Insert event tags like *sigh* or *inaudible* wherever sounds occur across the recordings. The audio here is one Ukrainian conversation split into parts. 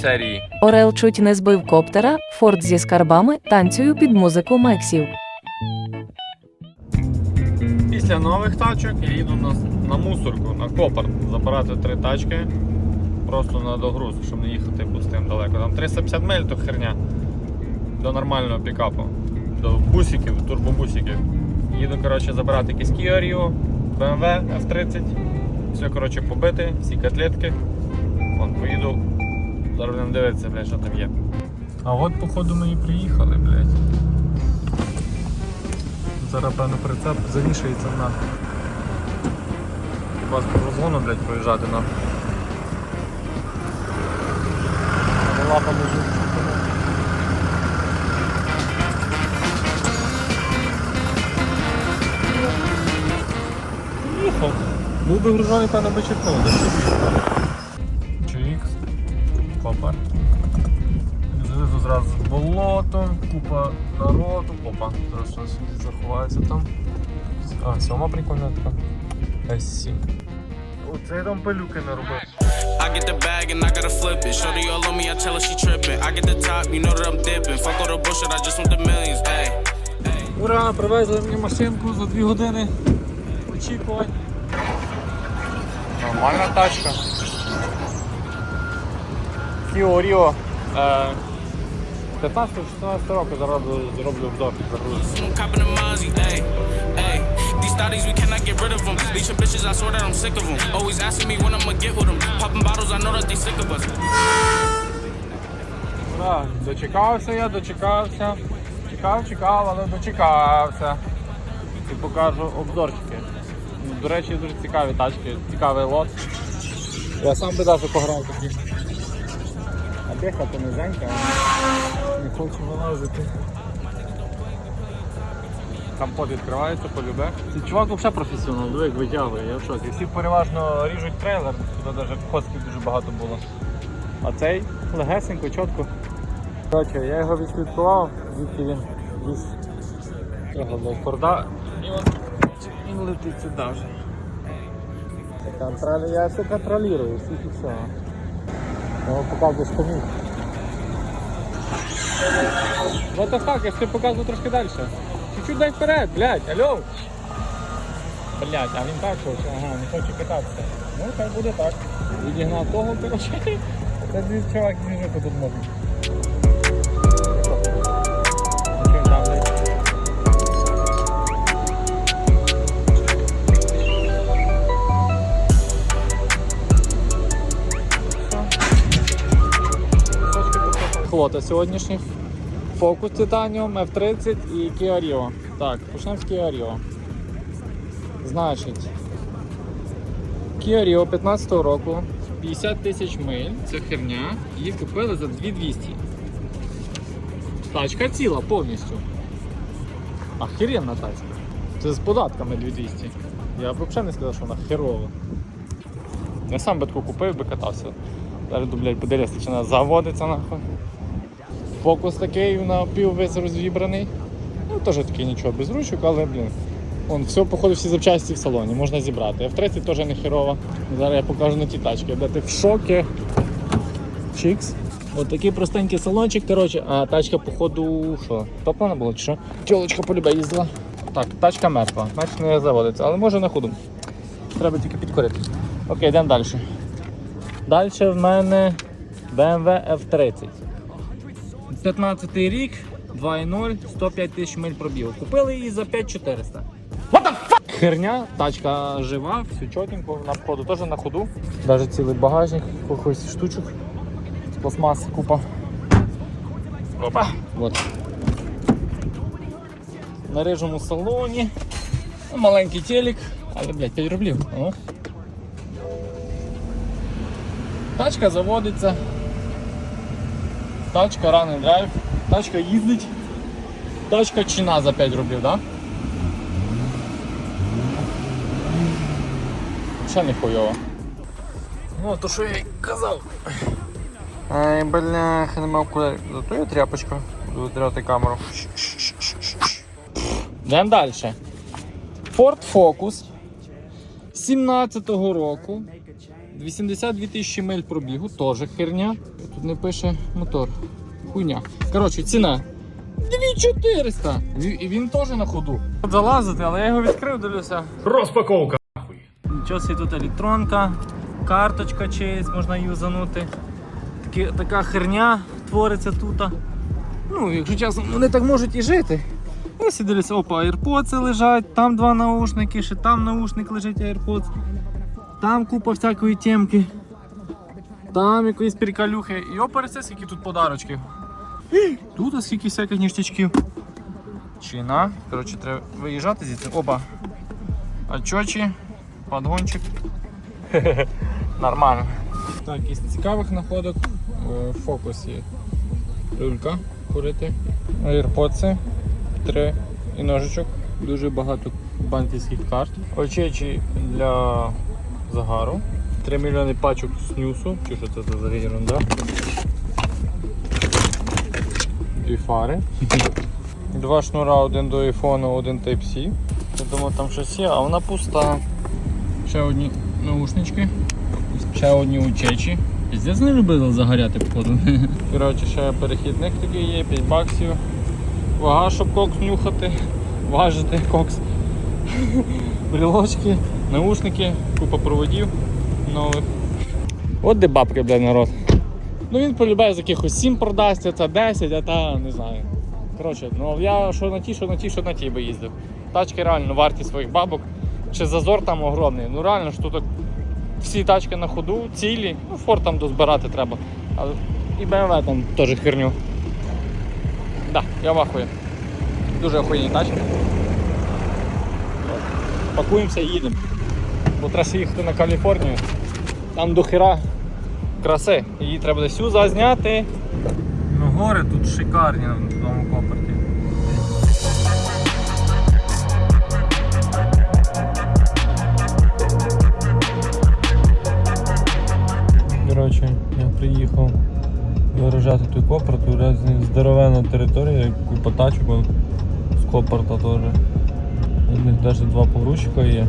Серії Орел чуть не збив коптера, Форд зі скарбами, танцюю під музику Мексів. після нових тачок я їду на, на мусорку, на копар, забирати три тачки просто на догруз, щоб не їхати пустим далеко. Там 350 миль то херня до нормального пікапу, до бусиків, турбобусиків. Їду коротше, забирати якісь Kia Rio, BMW F30. Все коротше, побити, всі котлетки. Вон, поїду. Зараз будемо дивитися, блядь, що там є. А от, походу, ми і приїхали, блядь. Зараз, певно, прицеп завішається на вас по розгону, блядь, проїжджати на. Лапа лежить. Був би гружений, певно, би чекнув. Опа, зараз щось заховається там. А, сьома прикольна така. S7. Оце там пилюки не робив. I get the bag and I gotta flip it. Shorty all on me, I tell her she tripping. I get the top, you know that I'm dipping. Fuck all the bullshit, I just want the millions. Ayy. Ура, привезли мені машинку за 2 години очікувань. Нормальна тачка. Kia Rio. Е, 15-16 років зароблю, зроблю в допі загрузку. These thotties, we cannot get rid of them. Leeching bitches, I swear that I'm sick of them. Always asking me when I'ma get with them. Popping bottles, I know that they sick of us. Дочекався я, дочекався. Чекав, чекав, але дочекався. І покажу обзорчики. До речі, дуже цікаві тачки, цікавий лот. Я сам би навіть пограв такі. А дихати низенька, не хочу вилазити. Капот відкривається, полюбе. Цей чувак взагалі професіонал, диви, як витягує, я в шоці. Всі переважно ріжуть трейлер, тут навіть косків дуже багато було. А цей легесенько, чітко. Коротше, я його відслідкував, звідки він із цього до Форда. І от він летить сюди вже. Я все контролюю, всіх і все. Я вам показую, що міг. Вот the fuck, я ж тобі показую трошки далі. Чуть-чуть дай вперед, блядь, алло. Блядь, а він так хоче, ага, не хоче кататися. Ну, так буде так. Відігнав того, коротше. Це чувак двіжити тут можна. Флота сьогоднішніх. Focus Titanium, F30 і Kia Rio. Так, почнемо з Kia Rio. Значить, Kia Rio 15 року, 50 тисяч миль, це херня, її купили за 2200. Тачка ціла повністю. Охеренна тачка. Це з податками 2200. Я б взагалі не сказав, що вона херова. Я сам би таку купив би катався. Зараз, блядь, подивитися, чи вона заводиться нахуй. Фокус такий на пів весь розібраний. Ну, теж такий нічого, без ручок, але, блін. Вон, все, походу, всі запчасті в салоні, можна зібрати. F30 теж не херова. Зараз я покажу на ті тачки, де ти в шокі. Чікс. От такий простенький салончик, коротше, а тачка, походу, що, топлена була чи що? Тілочка по любе їздила. Так, тачка мертва, значить не заводиться, але може на ходу. Треба тільки підкорити. Окей, йдемо далі. Далі в мене BMW F30. 15 рік, 2.0, 105 тисяч миль пробігу. Купили її за 5400. What the fuck? Херня, тачка жива, все чотенько, на входу теж на ходу. Даже цілий багажник, якихось штучок. Пластмас купа. Опа. Вот. На рижому салоні. Ну, Маленький телек, але, блядь, 5 рублів. О. Тачка заводиться. Тачка ранний драйв. Тачка їздить. Тачка чина за 5 рублів, да? Ще не хуйово. Ну, то що я й казав. Ай, бляха, нема окулярів. Зато є тряпочка. Буду витряти камеру. Йдемо далі. Ford Focus 17-го року. 82 тисячі миль пробігу, теж херня. Тут не пише мотор. Хуйня. Коротше, ціна 2400. І він теж на ходу. Залазити, але я його відкрив, дивлюся. Розпаковка. Нічого собі тут електронка, карточка чиїсь можна юзанути. Такі, така херня твориться тут. Ну, якщо чесно, вони так можуть і жити. Я всі дивлюся, опа, AirPods лежать, там два наушники, ще там наушник лежить AirPods, там купа всякої темки, там якоїсь приколюхи. І опереться, скільки тут подарочків. Тут скільки всяких ніштячків. Чина. Коротше, треба виїжджати звідси. Опа. Очочі, подгончик. *laughs* Нормально. Так, із цікавих находок в фокусі люлька курити, AirPods, три і ножичок, дуже багато банківських карт, очечі для загару, 3 мільйони пачок снюсу, чи що це за ерунда. Дві фари. Два шнура, один до айфону, один Type-C. Я думав там щось є, а вона пуста. Ще одні наушнички, ще одні учечі. Піздець не любили загоряти походу. *laughs* Коротше, ще перехідник такий є, 5 баксів. Вага, щоб кокс нюхати, важити кокс. Брілочки, наушники, купа проводів нових. От де бабки, блядь, народ. Ну він полюбляє з якихось 7 продасть, це 10, а та не знаю. Коротше, ну я що на ті, що на ті, що на ті би їздив. Тачки реально варті своїх бабок. Чи зазор там огромний. Ну реально ж тут всі тачки на ходу, цілі. Ну, Форд там дозбирати треба. Але і BMW там теж херню. Да, я вахую. Дуже охуєнні тачки. Пакуємося і їдемо. Бо треба їхати на Каліфорнію. Там до хера краси. Її треба десь всю зазняти. Ну гори тут шикарні на тому коперті. Коротше, я приїхав виражати тут реально здоровенна територія, купа тачок з копорта теж. У них навіть два погрузчика є.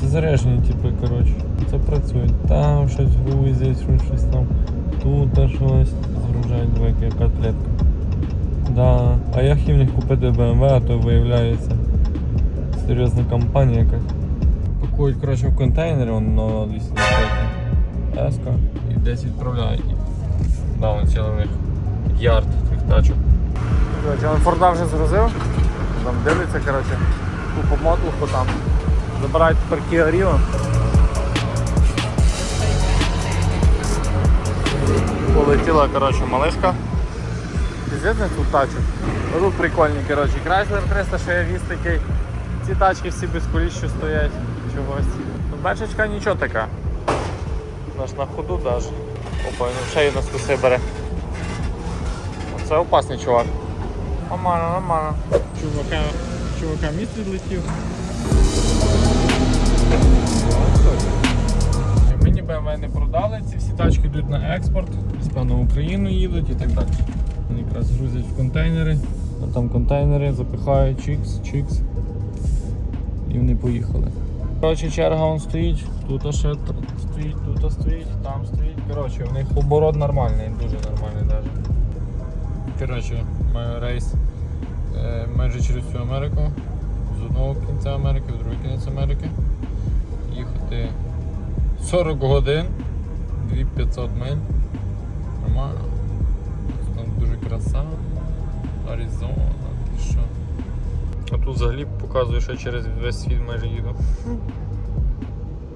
Це заряджені типи, коротше. Це працює. Там щось грузять, щось, там. Тут щось згружають двойки, котлетка. Да. А я хотів них купити BMW, а то виявляється серйозна компанія якась. Пакують коротше, в контейнери, воно на 223 Еска і десь відправляють. Да, вон цілий них ярд тих тачок. Форда вже згрузив. Там дивиться, коротше, купа мотлуху там. Забирають тепер Kia Rio. Полетіла, коротше, малишка. Піздець тут тачок. Ну, Тут прикольні, коротше, Chrysler 300 ще є віз такий. Ці тачки всі без коліс, що стоять чогось. Ну, бачечка нічого така. Наш на ходу даже. Опа, він ще й на скуси бере. Це опасний чувак. Нормально, нормально. Чувака, чувака міст відлетів. Мені BMW не продали, ці всі тачки йдуть на експорт, в Україну їдуть і так далі. Вони якраз грузять в контейнери, а там контейнери запихають чікс, чікс. І вони поїхали. Коротше, черга вон стоїть, тут ще стоїть, тут стоїть, там стоїть. Коротше, в них оборот нормальний, дуже нормальний навіть. Коротше, маю рейс е, майже через всю Америку. З одного кінця Америки в другий кінець Америки. Їхати 40 годин, 2500 миль. Нормально. Там дуже краса. Аризона, ти що. А тут взагалі показує, що я через весь світ майже їду.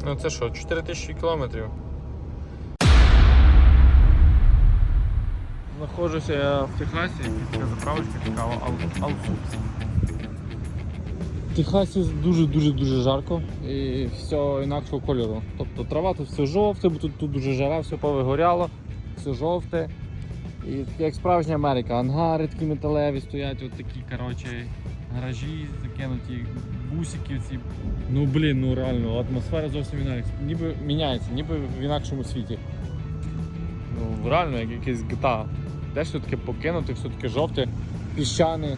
Ну це що, 4000 кілометрів. Знаходжуся в Техасі, після заправочки цікаво, Алсупс. В Техасі дуже-дуже дуже жарко і все інакшого кольору. Тобто трава тут все жовте, бо тут, тут дуже жара, все повигоряло, все жовте. І як справжня Америка, ангари такі металеві стоять, от такі коротше, гаражі закинуті, бусики ці. Ну блін, ну реально, атмосфера зовсім інакша. Ніби міняється, ніби в інакшому світі. Ну, реально, як якийсь GTA. Де все-таки покинути, все-таки жовте, піщани.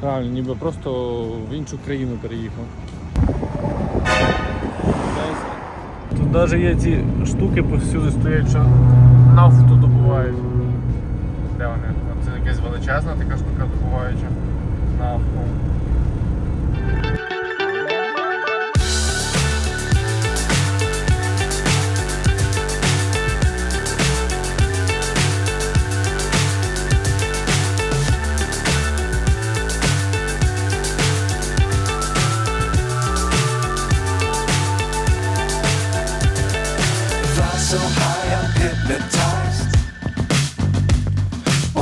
Правильно, ніби просто в іншу країну переїхав. Тут навіть є ці штуки повсюди стоять, що нафту добувають. Де вони? Це якась величезна така штука добуваюча нафту.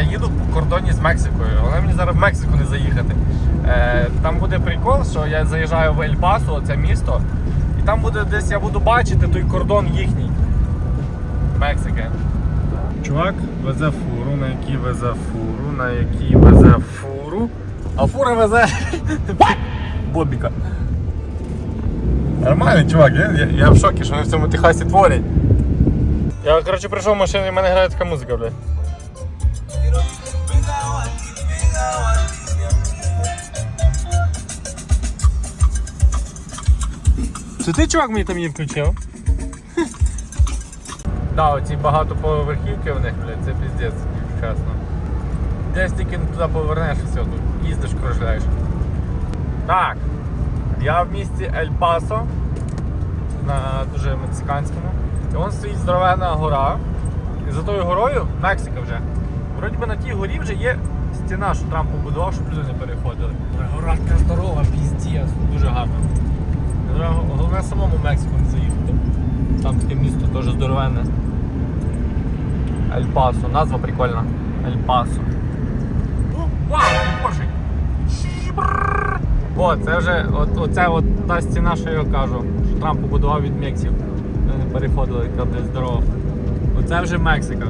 Я їду по кордоні з Мексикою, але мені зараз в Мексику не заїхати. Е, Там буде прикол, що я заїжджаю в Ель-Пасо, це місто, і там буде десь я буду бачити той кордон їхній. Мексики. Чувак везе фуру, на якій везе фуру, на якій везе фуру. А фура везе *laughs* Бобіка. Нормальний чувак, я, я, я в шокі, що вони в цьому Техасі творять. Я, коротше, прийшов в машину і в мене грає така музика, блядь. Це ти, чувак, мені там її включив? *laughs* Да, оці багатоповерхівки в них, блядь, це піздець, чесно. Десь тільки туди повернеш і все, тут їздиш, кружляєш. Так, я в місті Ель-Пасо, на дуже мексиканському. І вон стоїть здоровенна гора. І за тою горою Мексика вже. Вроді би на тій горі вже є стіна, що Трамп побудував, щоб люди не переходили. Гора така здорова, піздець, дуже гарно. Головне самому Мексику не заїхати. Там таке місто теж здоровенне. Ель-Пасо, назва прикольна. Ель-Пасо. Вау! О, це вже от, оце от та стіна, що я кажу, що Трамп побудував від Мексів. Вони переходили, яка буде здорова. Оце вже Мексика.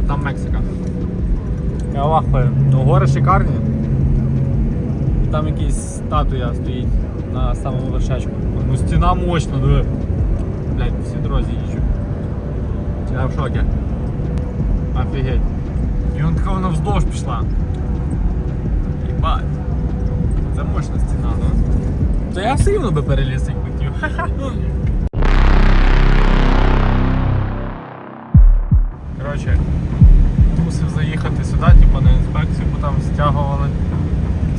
От там Мексика. Я вахую. Ну, гори шикарні. І там якась статуя стоїть на самому вершечку. Ну стіна мощна, диви. Блять, всі дорозі їжджу. Я в шокі. Офігеть. І вон така вона вздовж пішла. Єбать. Це мощна стіна, да? То я все рівно би переліз, як хотів. *laughs* Коротше, мусив заїхати сюди, типу, на інспекцію, бо там стягували.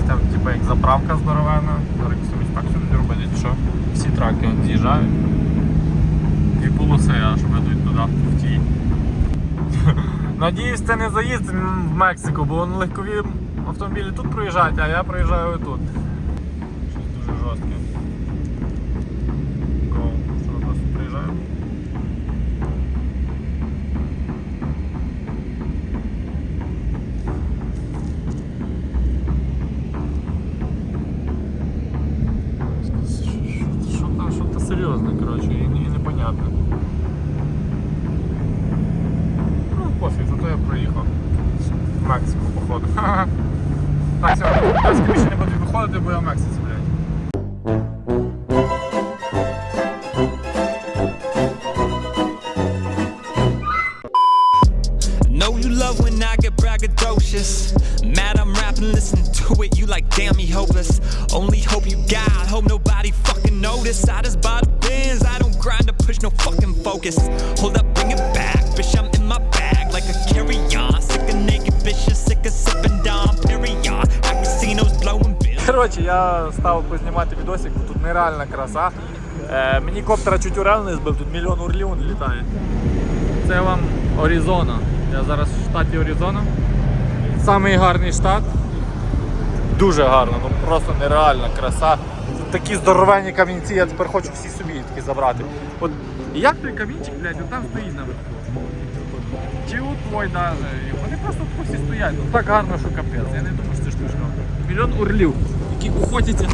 Там, типу, як заправка здоровена. Зараз так не робити, що. Всі траки з'їжджають. і полоси аж ведуть туди, в тій. *laughs* Надіюсь, це не заїзд в Мексику, бо легкові автомобілі тут проїжджають, а я проїжджаю тут. Серйозне, коротше, і, і непонятне. Ну, пофіг, зато я проїхав. В Мексику, походу. *laughs* Так, все, я більше не буду виходити, бо я в Мексиці, Коротше, я став познімати відосик, бо тут нереальна краса. Е, мені коптера чуть урел не збив, тут мільйон урлів літає. Це вам Орізона. Я зараз в штаті Орізона. Самий гарний штат. Дуже гарно, ну просто нереальна краса. Тут такі здоровенні камінці, я тепер хочу всі собі такі забрати. От як той камінчик, блядь, от там стоїть наверху. Чи от твой даже. Вони просто тут всі стоять. Ну так гарно, що капець. Я не думаю, що це штучка. Мільйон урлів, які охотяться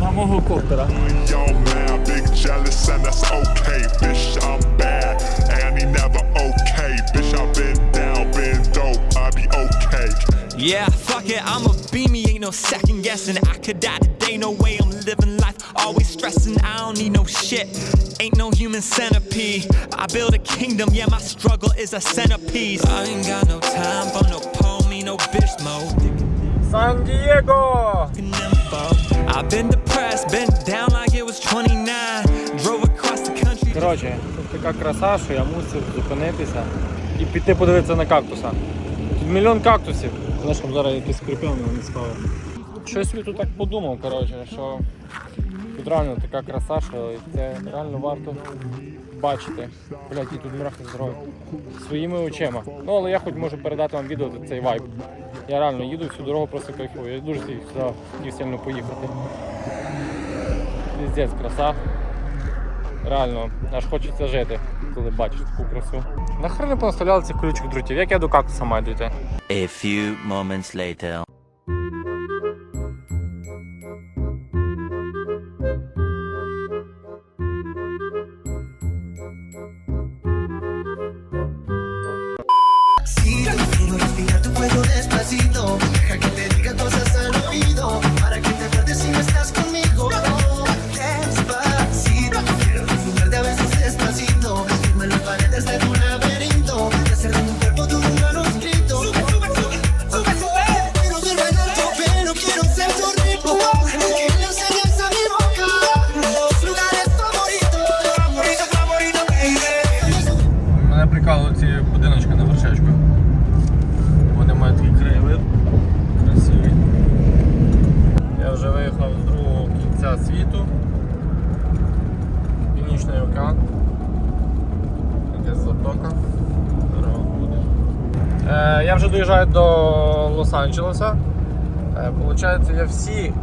на мого коптера. Yo, man, big jealous, and that's okay. Bitch, I'm bad, and he never okay. Bitch, I've been down, been dope, I be okay. Yeah, fuck it, I'ma be me, ain't no second guessing. I could die today, no way I'm living life. Always stressing, I don't need no shit. Ain't no human centipede. I build a kingdom, yeah, my struggle is a centerpiece. I ain't got no time for no pole, me, no bitch mode. Сан-Дієго! Info. I've been depressed, been down like it was 29. Drove across the country. Коротше, тут така краса, що я мусив зупинитися і піти подивитися на кактуса. Тут мільйон кактусів. Знаєш, там зараз якийсь кріплений не спав. Щось я тут так подумав, коротше, що тут реально така краса, що це реально варто бачити. Блять, і тут мурахи здорові. Своїми очима. Ну, але я хоч можу передати вам відео цей вайб. Я реально їду всю дорогу, просто кайфую. Я дуже хотів сильно поїхати. Піздець, краса. Реально, аж хочеться жити, коли бачиш таку красу. Нахрена понаставляли цих колючих дротів, як я до кактуса маю дійти? A few moments later. que tú Океан. Якась затока. Буде. Е, я вже доїжджаю до Лос-Анджелеса. Е, Получається, я всі,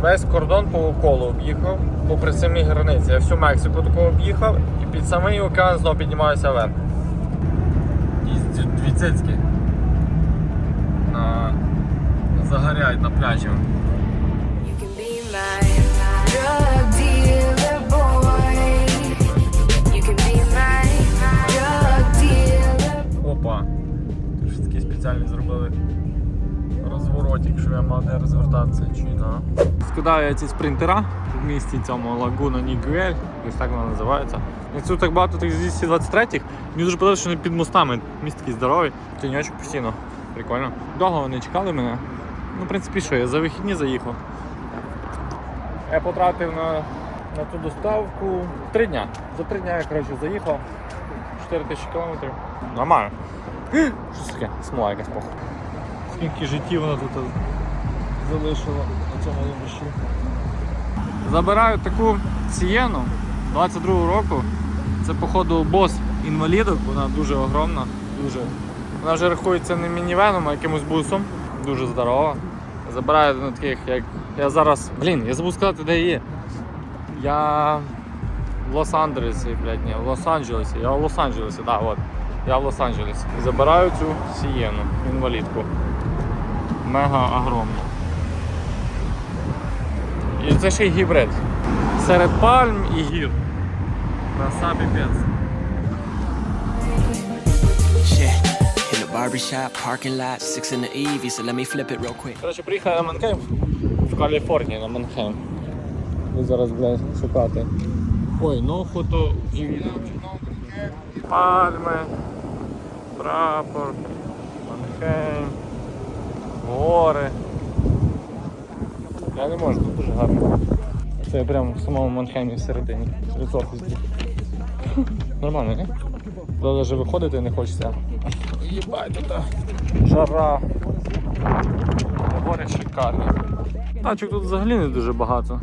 весь кордон по колу об'їхав, попри самі границі. Я всю Мексику таку об'їхав і під самий океан знову піднімаюся вверх. І ці на... загоряють на пляжі. You can be my drug dealer Спеціальний зробили розворотик, що я мав де розвертатися чи на. Скидаю ці спринтера в місті цьому Лагуна Нігуель, ось так вона називається. І тут так багато тих 223-х. Мені дуже подобається, що вони під мостами. Міст такий здоровий, тіньочок постійно. Прикольно. Довго вони чекали мене. Ну, в принципі, що, я за вихідні заїхав. Я потратив на, на ту доставку три дня. За три дня я коротше, заїхав. 4 тисячі кілометрів. Нормально. Що це таке? Смола якась похуй. Скільки життів вона тут залишила на цьому лобищі. Забираю таку сієну 22-го року. Це, походу, бос інвалідок, вона дуже огромна, дуже. Вона вже рахується не мінівеном, а якимось бусом. Дуже здорова. Забираю на таких, як. Я зараз. Блін, я забув сказати, де є. Я в Лос-Анджелесі, блядь, ні, в Лос-Анджелесі. Я в Лос-Анджелесі, так, да, от. Я в Лос-Анджелесі. Забираю цю сієну, інвалідку. Мега огромну. І це ще й гібрид. Серед пальм і гір. Краса піпець. Barbershop, parking lot, six in the eve. So let me flip it real quick. Коротше, приїхав на Манхейм в Каліфорнії на Манхейм. Буду зараз, блядь, шукати. Ой, ну фото і відео. Пальми, прапор, Манхейм, гори. Я не можу, тут дуже гарно. Це я прямо в самому Манхеймі всередині. Офісу. Нормально, не? Туди навіть виходити не хочеться. Єбать, тут жара. Гори шикарні. Тачок тут взагалі не дуже багато.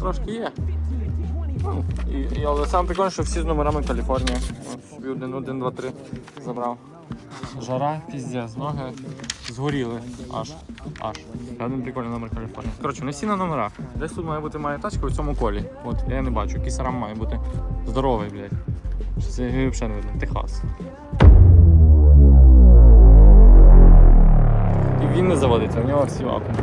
Трошки є. Ну, але саме прикольне, що всі з номерами Каліфорнія. Собі один, один, два, три забрав. Жара, піздець, ноги згоріли аж. Аж. Один прикольний номер Каліфорнія. Коротше, не всі на номерах. Десь тут має бути моя тачка у цьому колі. От, я не бачу, якийсь рам має бути здоровий, блядь. Це взагалі не видно. Техас. І він не заводиться, у нього всі вакуум.